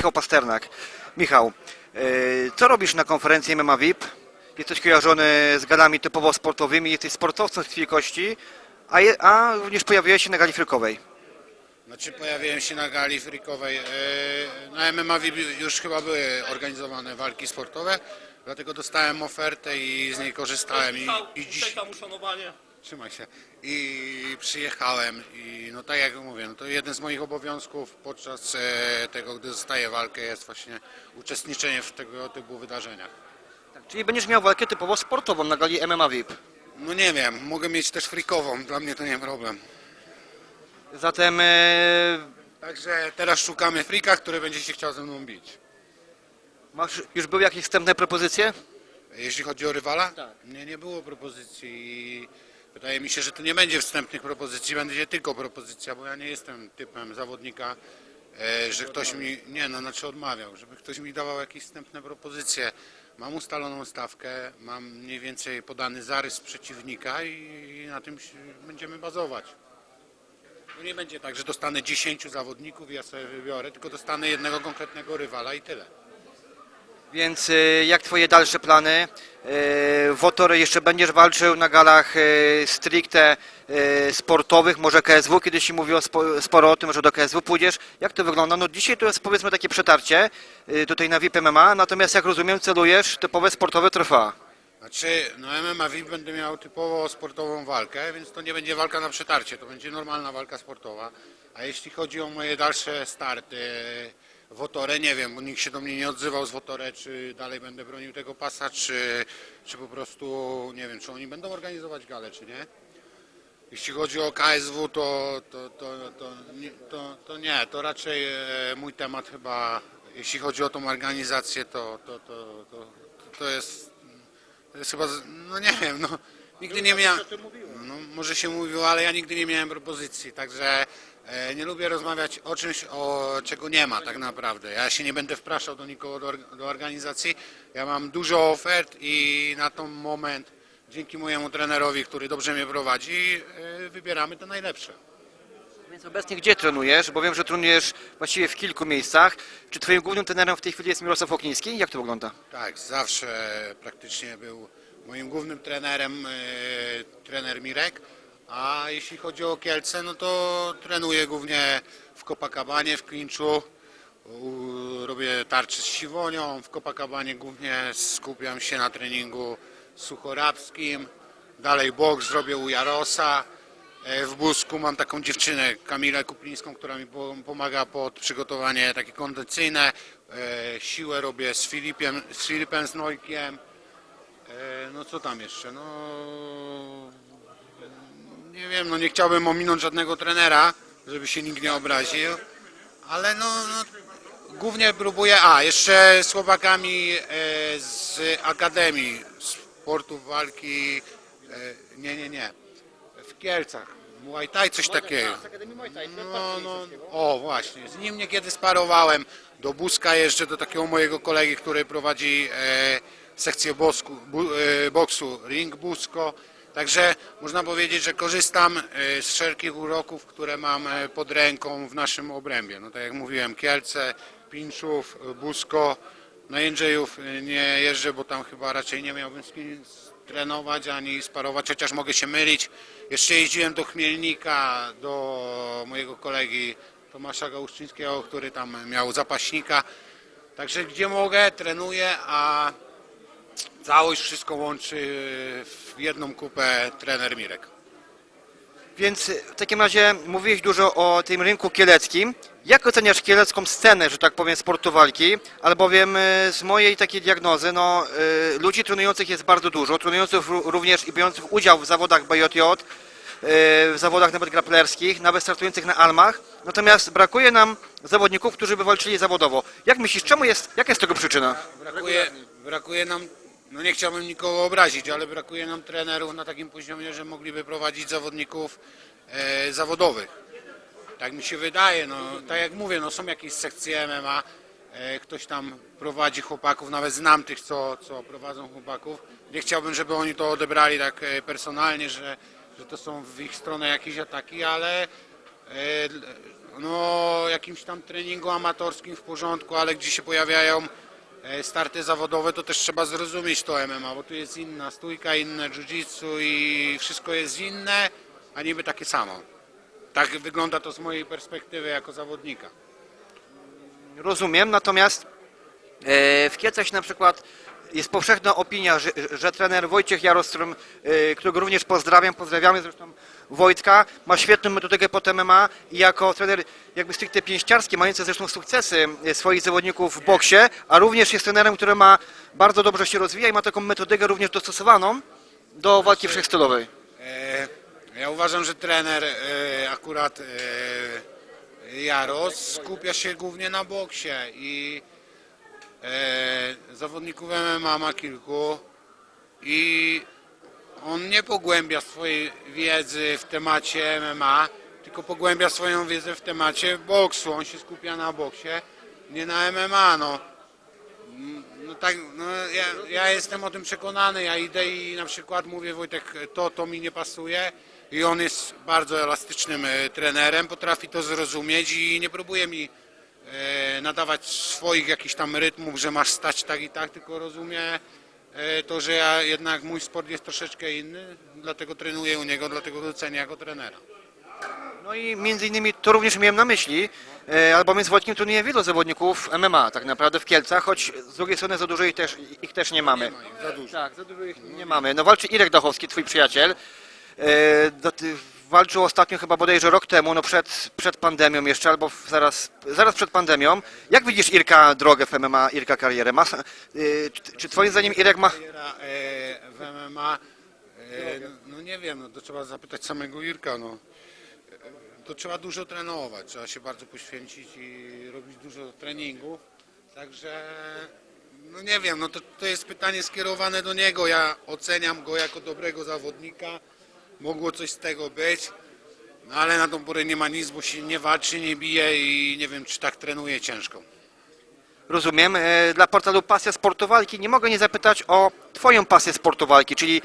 Michał Pasternak. Michał, e, co robisz na konferencji MMA VIP? Jesteś kojarzony z galami typowo sportowymi, jesteś sportowcem z krwi kości, a, je, a również pojawiłeś się na gali frykowej. Znaczy pojawiłem się na gali frikowej. e, Na MMA VIP już chyba były organizowane walki sportowe, dlatego dostałem ofertę i z niej korzystałem i, i dziś uszanowanie. Trzymaj się i przyjechałem i no tak jak mówię, no to jeden z moich obowiązków podczas e, tego, gdy zostaję walkę jest właśnie uczestniczenie w tego typu wydarzeniach. Czyli będziesz miał walkę typowo sportową na gali MMA VIP. No nie wiem, mogę mieć też frikową, dla mnie to nie problem. Zatem e, Także teraz szukamy frika, który będzie się chciał ze mną bić. masz, już były jakieś wstępne propozycje? Jeśli chodzi o rywala? Tak. Nie, nie było propozycji wydaje mi się, że to nie będzie wstępnych propozycji, będzie tylko propozycja, bo ja nie jestem typem zawodnika, e, że ktoś mi, nie no, znaczy odmawiał, żeby ktoś mi dawał jakieś wstępne propozycje. Mam ustaloną stawkę, mam mniej więcej podany zarys przeciwnika i na tym będziemy bazować. To nie będzie tak, że dostanę 10 zawodników i ja sobie wybiorę, tylko dostanę jednego konkretnego rywala i tyle. Więc e, jak twoje dalsze plany? E, Wotor jeszcze będziesz walczył na galach e, stricte e, sportowych, może KSW, kiedyś się mówiło spo, sporo o tym, że do KSW pójdziesz. Jak to wygląda? No dzisiaj to jest powiedzmy takie przetarcie tutaj na VIP MMA, natomiast jak rozumiem celujesz typowe sportowe trofea. Znaczy, no MMA VIP będę miał typowo sportową walkę, więc to nie będzie walka na przetarcie, to będzie normalna walka sportowa. A jeśli chodzi o moje dalsze starty Wotore, nie wiem, bo nikt się do mnie nie odzywał z Wotore, czy dalej będę bronił tego pasa, czy, czy po prostu, nie wiem, czy oni będą organizować galę, czy nie. Jeśli chodzi o KSW, to, to, to, to, nie, to, to nie, to raczej e, mój temat chyba, jeśli chodzi o tą organizację, to, to, to, to, to jest to jest chyba, no nie wiem, no nigdy nie miałem, no może się mówiło, ale ja nigdy nie miałem propozycji, także nie lubię rozmawiać o czymś, o czego nie ma tak naprawdę. Ja się nie będę wpraszał do nikogo do organizacji, ja mam dużo ofert i na ten moment, dzięki mojemu trenerowi, który dobrze mnie prowadzi, e, wybieramy te najlepsze. Więc obecnie gdzie trenujesz? Bo wiem, że trenujesz właściwie w kilku miejscach. Czy twoim głównym trenerem w tej chwili jest Mirosław Okniński? Jak to wygląda? Tak, zawsze praktycznie był moim głównym trenerem e, trener Mirek, a jeśli chodzi o Kielce, no to trenuję głównie w Copacabanie, w Klinczu, robię tarczy z Siwonią, w Copacabanie głównie skupiam się na treningu suchorabskim, dalej boks zrobię u Jarosa, E, w Busku mam taką dziewczynę, Kamilę Kuplińską, która mi po- pomaga pod przygotowanie takie kondycyjne. E, Siłę robię z Filipem, z Filipem Znojkiem. E, No co tam jeszcze? No nie wiem, no nie chciałbym ominąć żadnego trenera, żeby się nikt nie obraził, ale no, no głównie próbuję, a jeszcze z chłopakami e, z Akademii Sportów Walki, e, nie, nie, nie, w Kielcach, Muay Thai, coś takiego. No, no, o właśnie, z nim niekiedy sparowałem. Do Buska jeszcze do takiego mojego kolegi, który prowadzi e, sekcję bosku, bu, e, boksu Ring Busko. Także można powiedzieć, że korzystam e, z wszelkich uroków, które mam e, pod ręką w naszym obrębie. No tak jak mówiłem, Kielce, Pinczów, Busko. Na Jędrzejów e, nie jeżdżę, bo tam chyba raczej nie miałbym z kim trenować ani sparować, chociaż mogę się mylić. Jeszcze jeździłem do Chmielnika, do mojego kolegi Tomasza Gałuszczyńskiego, który tam miał zapaśnika. Także gdzie mogę, trenuję, a całość wszystko łączy w jedną kupę trener Mirek. Więc y, w takim razie mówiłeś dużo o tym rynku kieleckim. Jak oceniasz kielecką scenę, że tak powiem, sportu walki? Albowiem y, z mojej takiej diagnozy, no, y, ludzi trenujących jest bardzo dużo, trenujących ró- również i biorących udział w zawodach BJJ, w zawodach nawet grapplerskich, nawet startujących na almach. Natomiast brakuje nam zawodników, którzy by walczyli zawodowo. Jak myślisz, czemu jest, jaka jest tego przyczyna? Brakuje, brakuje nam, no nie chciałbym nikogo obrazić, ale brakuje nam trenerów na takim poziomie, że mogliby prowadzić zawodników e, zawodowych. Tak mi się wydaje, no tak jak mówię, no są jakieś sekcje MMA, e, ktoś tam prowadzi chłopaków, nawet znam tych, co, co prowadzą chłopaków. Nie chciałbym, żeby oni to odebrali tak e, personalnie, że, że to są w ich stronę jakieś ataki, ale e, no, jakimś tam treningu amatorskim w porządku, ale gdzie się pojawiają starty zawodowe, to też trzeba zrozumieć to MMA, bo tu jest inna stójka, inne jiu-jitsu i wszystko jest inne, a niby takie samo. Tak wygląda to z mojej perspektywy jako zawodnika. Rozumiem, natomiast e, w Kielcach na przykład jest powszechna opinia, że, że trener Wojciech Jarostrom, e, którego również pozdrawiam, pozdrawiamy zresztą Wojtka, ma świetną metodykę pod MMA i jako trener jakby stricte pięściarski, mający zresztą sukcesy e, swoich zawodników w boksie, a również jest trenerem, który ma bardzo dobrze się rozwija i ma taką metodykę również dostosowaną do walki wszechstylowej. E, Ja uważam, że trener e, akurat e, Jaros skupia się głównie na boksie i e, zawodników MMA ma kilku i on nie pogłębia swojej wiedzy w temacie MMA, tylko pogłębia swoją wiedzę w temacie boksu. On się skupia na boksie, nie na MMA. No. No tak, no ja, ja jestem o tym przekonany. Ja idę i na przykład mówię Wojtek, to, to mi nie pasuje i on jest bardzo elastycznym e, trenerem, potrafi to zrozumieć i nie próbuje mi nadawać swoich jakichś tam rytmów, że masz stać tak i tak, tylko rozumie e, to, że ja jednak mój sport jest troszeczkę inny, dlatego trenuję u niego, dlatego docenię jako trenera. No i między innymi to również miałem na myśli, e, albowiem z Wojtkiem trenuje wielu zawodników MMA tak naprawdę w Kielcach, choć z drugiej strony za dużo ich też, ich też nie mamy. Nie ma ich za dużo. Tak, za dużo ich nie mamy. No walczy Irek Dachowski, twój przyjaciel. E, Walczył ostatnio chyba bodajże rok temu, no przed, przed pandemią jeszcze, albo zaraz, zaraz przed pandemią. Jak widzisz Irka drogę w MMA, Irka karierę? Ma, e, czy, czy twoim zdaniem Irek ma... Kariera e, w MMA, no nie wiem, no to trzeba zapytać samego Irka, no. To trzeba dużo trenować, trzeba się bardzo poświęcić i robić dużo treningów, także no nie wiem, no to, to jest pytanie skierowane do niego, ja oceniam go jako dobrego zawodnika, mogło coś z tego być, no ale na tą porę nie ma nic, bo się nie walczy, nie bije i nie wiem, czy tak trenuje ciężko. Rozumiem. E, Dla portalu Pasja Sportu Walki nie mogę nie zapytać o Twoją pasję sportu walki, czyli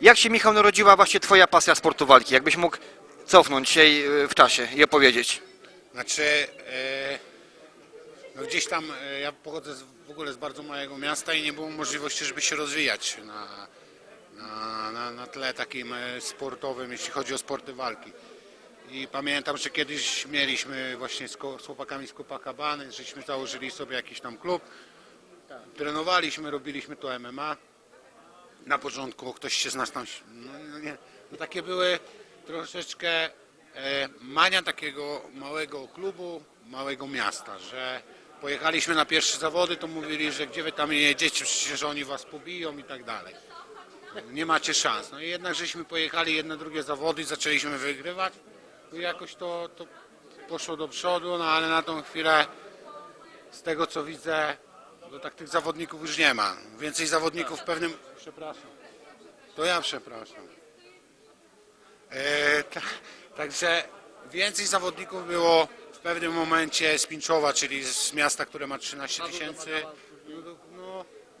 jak się Michał narodziła właśnie Twoja pasja sportu walki? Jakbyś mógł cofnąć się e, w czasie i opowiedzieć. Znaczy, e, no gdzieś tam, ja pochodzę z, w ogóle z bardzo małego miasta i nie było możliwości, żeby się rozwijać na, na, na, na tle takim e, sportowym, jeśli chodzi o sporty walki. I pamiętam, że kiedyś mieliśmy właśnie z, z chłopakami z Copacabany, żeśmy założyli sobie jakiś tam klub, trenowaliśmy, robiliśmy to MMA. Na początku ktoś się z nas tam, no, no nie, no takie były troszeczkę e, mania takiego małego klubu, małego miasta, że pojechaliśmy na pierwsze zawody, to mówili, że gdzie wy tam jedziecie, przecież oni was pobiją i tak dalej. Nie macie szans. No i jednak żeśmy pojechali jedne, drugie zawody i zaczęliśmy wygrywać. No i jakoś to, to poszło do przodu, no ale na tą chwilę z tego co widzę, to tak tych zawodników już nie ma. Więcej zawodników w pewnym... Przepraszam. To ja przepraszam. E, ta, także więcej zawodników było w pewnym momencie z Pinczowa, czyli z miasta, które ma 13 tysięcy, no, no,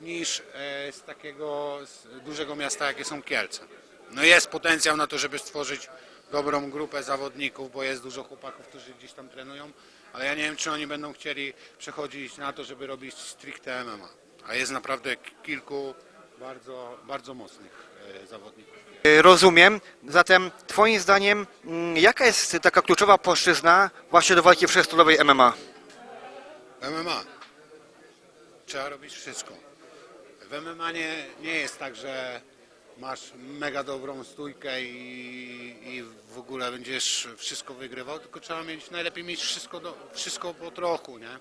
niż e, z takiego z dużego miasta, jakie są Kielce. No jest potencjał na to, żeby stworzyć dobrą grupę zawodników, bo jest dużo chłopaków, którzy gdzieś tam trenują, ale ja nie wiem, czy oni będą chcieli przechodzić na to, żeby robić stricte MMA. A jest naprawdę kilku bardzo, bardzo mocnych e, zawodników. E, Rozumiem. Zatem Twoim zdaniem mm, jaka jest taka kluczowa płaszczyzna właśnie do walki wszechstylowej MMA? MMA. Trzeba robić wszystko. W MMA nie, nie jest tak, że masz mega dobrą stójkę i, i w ogóle będziesz wszystko wygrywał, tylko trzeba mieć, najlepiej mieć wszystko, do, wszystko po trochu, nie?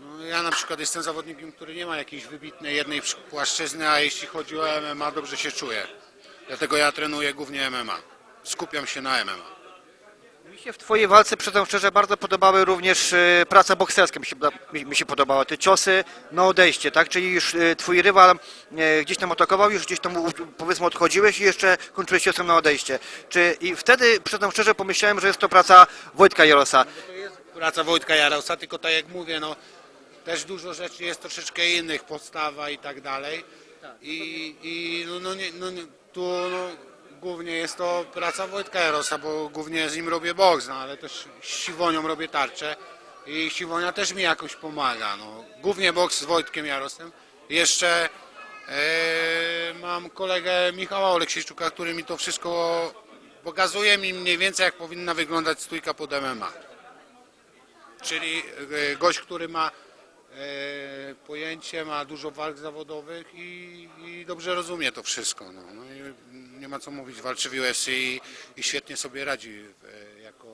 No, ja na przykład jestem zawodnikiem, który nie ma jakiejś wybitnej jednej płaszczyzny, a jeśli chodzi o MMA, dobrze się czuję. Dlatego ja trenuję głównie MMA. Skupiam się na MMA. Mi się w Twojej walce, przyznam szczerze, bardzo podobały również e, praca bokserska, mi się, mi, mi się podobała, te ciosy na odejście, tak? Czyli już e, Twój rywal e, gdzieś tam atakował, już gdzieś tam powiedzmy odchodziłeś i jeszcze kończyłeś ciosem na odejście. Czy i wtedy, przyznam szczerze, pomyślałem, że jest to praca Wojtka Jarosa. To jest praca Wojtka Jarausa, tylko tak jak mówię, no też dużo rzeczy jest troszeczkę innych, podstawa i tak dalej. I, i no, no, nie, no tu no, głównie jest to praca Wojtka Jarosa, bo głównie z nim robię boks, no, ale też z Siwonią robię tarczę i Siwonia też mi jakoś pomaga. No. Głównie boks z Wojtkiem Jarosem. Jeszcze e, mam kolegę Michała Oleksiejczuka, który mi to wszystko pokazuje mi mniej więcej jak powinna wyglądać stójka pod MMA. Czyli e, gość, który ma e, pojęcie, ma dużo walk zawodowych i, i dobrze rozumie to wszystko. No. No nie ma co mówić, walczy w UFC i, i świetnie sobie radzi e, jako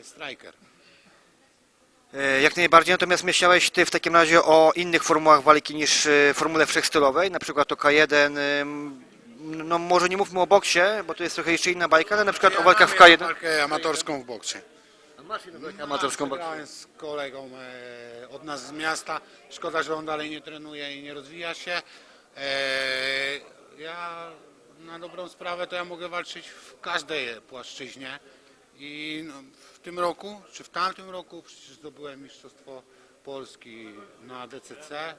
e, striker. E, Jak najbardziej, natomiast myślałeś Ty w takim razie o innych formułach walki niż formule wszechstylowej, na przykład o K1, ym, no może nie mówmy o boksie, bo to jest trochę jeszcze inna bajka, ale na przykład o walkach w mam K1. walkę amatorską w boksie. Masz inną walkę amatorską boksie. Grałem z kolegą od nas z miasta. Szkoda, że on dalej nie trenuje i nie rozwija się. Ja na dobrą sprawę to ja mogę walczyć w każdej płaszczyźnie. I no, w tym roku, czy w tamtym roku przecież zdobyłem Mistrzostwo Polski na DCC.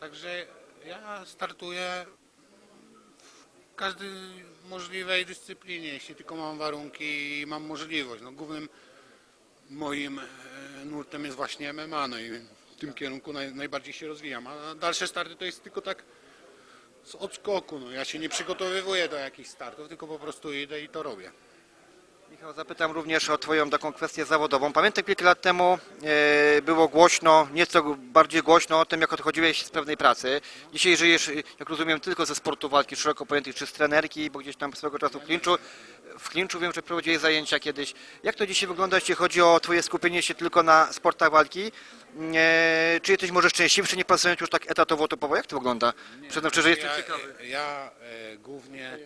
Także ja startuję w każdej możliwej dyscyplinie, jeśli tylko mam warunki i mam możliwość. No, głównym moim e, nurtem jest właśnie MMA, no i w tym kierunku naj, najbardziej się rozwijam. A dalsze starty to jest tylko tak z odskoku. No. Ja się nie przygotowywuję do jakichś startów, tylko po prostu idę i to robię. Michał, zapytam również o Twoją taką kwestię zawodową. Pamiętam kilka lat temu e, było głośno, nieco bardziej głośno o tym, jak odchodziłeś z pewnej pracy. Dzisiaj żyjesz, e, jak rozumiem, tylko ze sportu walki szeroko pojętych, czy z trenerki, bo gdzieś tam swego czasu w klinczu. W klinczu wiem, że prowadziłeś zajęcia kiedyś. Jak to dzisiaj wygląda, jeśli chodzi o Twoje skupienie się tylko na sportach walki? E, czy jesteś może szczęśliwszy, nie pracując już tak etatowo, topowo? Jak to wygląda? Przyznam szczerze, jestem ja, ciekawy. Ja e, głównie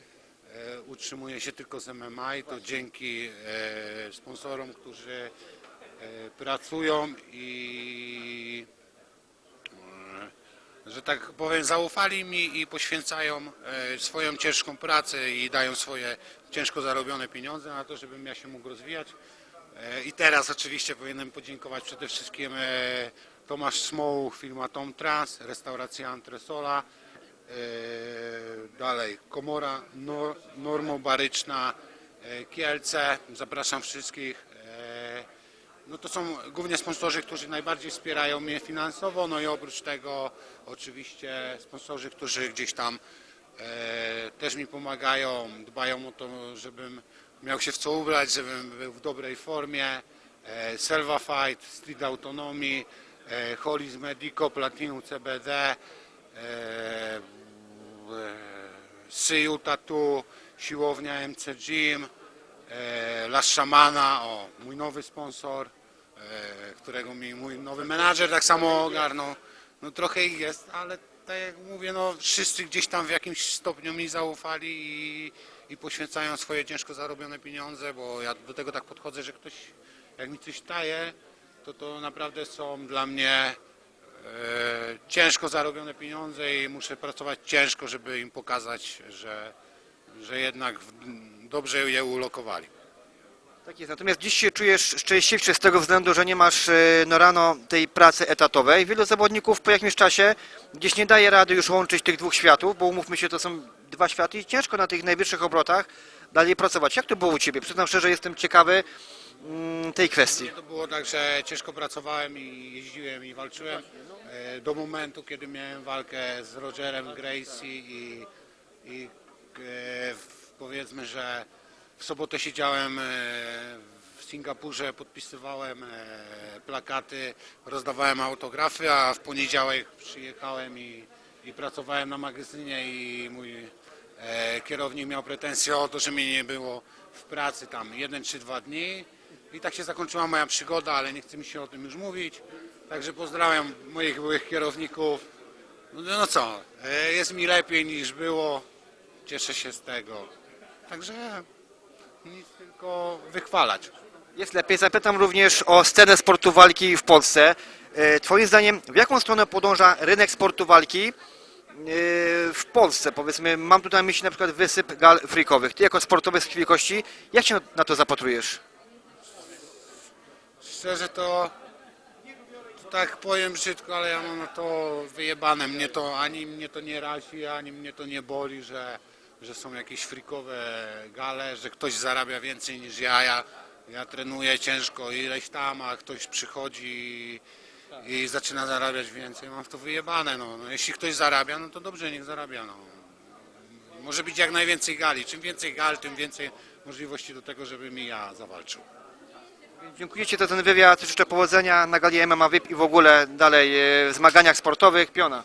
e, utrzymuję się tylko z MMA i to dzięki e, sponsorom, którzy e, pracują i e, że tak powiem zaufali mi i poświęcają e, swoją ciężką pracę i dają swoje ciężko zarobione pieniądze na to, żebym ja się mógł rozwijać. E, I teraz oczywiście powinienem podziękować przede wszystkim e, Tomasz Smołuch, firma Tom Trans, restauracja Antresola, e, dalej Komora Nor- Normobaryczna, Kielce, zapraszam wszystkich. No to są głównie sponsorzy, którzy najbardziej wspierają mnie finansowo, no i oprócz tego oczywiście sponsorzy, którzy gdzieś tam też mi pomagają, dbają o to, żebym miał się w co ubrać, żebym był w dobrej formie. E, Selva Fight, Street Autonomy, e, Holis Medico, Platinum CBD, e, Syju Tattoo, siłownia MC Gym, Las Szamana, o, mój nowy sponsor, którego mi mój nowy menadżer tak samo ogarnął. No trochę ich jest, ale tak jak mówię, no wszyscy gdzieś tam w jakimś stopniu mi zaufali i, i poświęcają swoje ciężko zarobione pieniądze, bo ja do tego tak podchodzę, że ktoś jak mi coś daje, to to naprawdę są dla mnie e, ciężko zarobione pieniądze i muszę pracować ciężko, żeby im pokazać, że, że jednak w- dobrze je ulokowali. Tak jest, natomiast dziś się czujesz szczęśliwszy z tego względu, że nie masz e, no rano tej pracy etatowej. Wielu zawodników po jakimś czasie gdzieś nie daje rady już łączyć tych dwóch światów, bo umówmy się, to są dwa światy i ciężko na tych najwyższych obrotach dalej pracować. Jak to było u Ciebie? Przyznam szczerze, jestem ciekawy mm, tej kwestii. To było tak, że ciężko pracowałem i jeździłem i walczyłem e, do momentu, kiedy miałem walkę z Rogerem Gracie i, i e, powiedzmy, że w sobotę siedziałem e, w Singapurze, podpisywałem plakaty, rozdawałem autografy, a w poniedziałek przyjechałem i, i pracowałem na magazynie i mój e, kierownik miał pretensje o to, że mnie nie było w pracy tam jeden czy dwa dni. I tak się zakończyła moja przygoda, ale nie chce mi się o tym już mówić. Także pozdrawiam moich byłych kierowników. No, no co, e, jest mi lepiej niż było. Cieszę się z tego. Także nic tylko wychwalać. Jest lepiej. Zapytam również o scenę sportu walki w Polsce. E, Twoim zdaniem, w jaką stronę podąża rynek sportu walki w Polsce? Powiedzmy, mam tutaj na myśli na przykład wysyp gal freakowych. Ty jako sportowy z wielkości, jak się na to zapatrujesz? Szczerze to tak powiem brzydko, ale ja mam na to wyjebane. Mnie to ani mnie to nie razi, ani mnie to nie boli, że, że są jakieś frikowe gale, że ktoś zarabia więcej niż ja. Ja, ja trenuję ciężko ileś tam, a ktoś przychodzi i zaczyna zarabiać więcej. Mam w to wyjebane. No. No, jeśli ktoś zarabia, no to dobrze, niech zarabia. No. Może być jak najwięcej gali. Czym więcej gal, tym więcej możliwości do tego, żebym i ja zawalczył. Dziękuję Ci za ten wywiad, życzę powodzenia na gali MMA VIP i w ogóle dalej e, w zmaganiach sportowych. Piona.